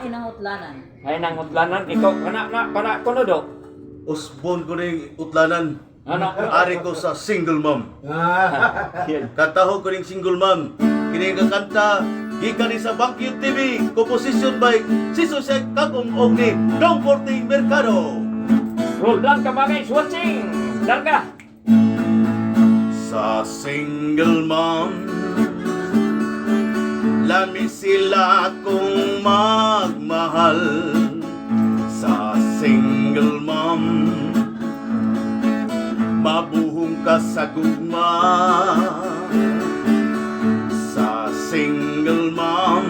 Ay nang utlanan. Ay nang hudlanan ikaw kana na kana kuno do. Usbon ko ning utlanan. Ano? Ari ko sa single mom. Yan. Kataho ko ning single mom. Kini nga kanta gikan ni sa Bankyo TV, composition by Siso Sek Kagong og ni Dong Porting Mercado. Roldan ka mga guys watching. Darga. Sa single mom Lami sila kong magmahal Sa single mom. Mabuhong ka sa gugma Sa single mom.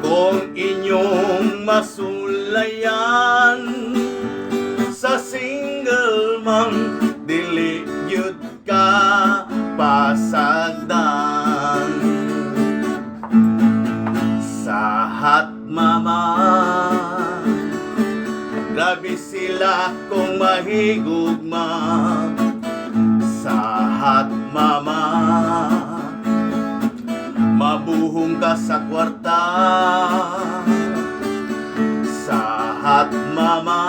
Kung inyong masulayan Sa single mom Hat mama. Grabe sila kung mahigugma Sa hat mama. Mabuhong ka sa kwarta. Sa hat mama.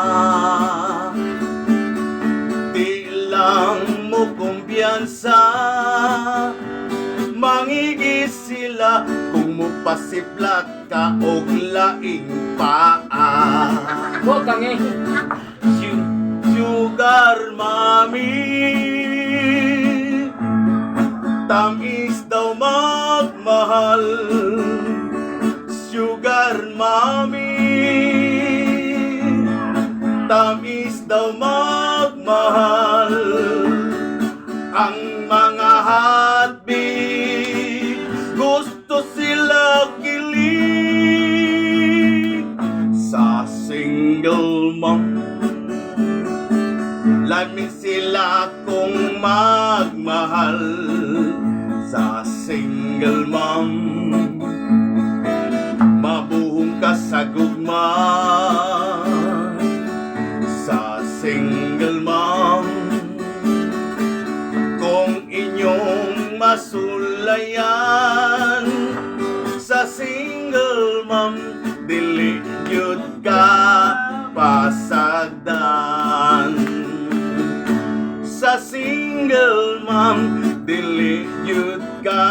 Di lang mo kumpiyansa. Mangigis sila mo pasiplat ka og laing paa. Huwag kang eh. Su- Sugar mami. Tamis daw magmahal. Sugar mami. Tamis daw magmahal. Ang Lami sila kong magmahal Sa single mom. Mabuhong ka sa gugma Sa single mom. Kung inyong masulayan Sa single mom Dili yun ka sa single mom, dili yun ka.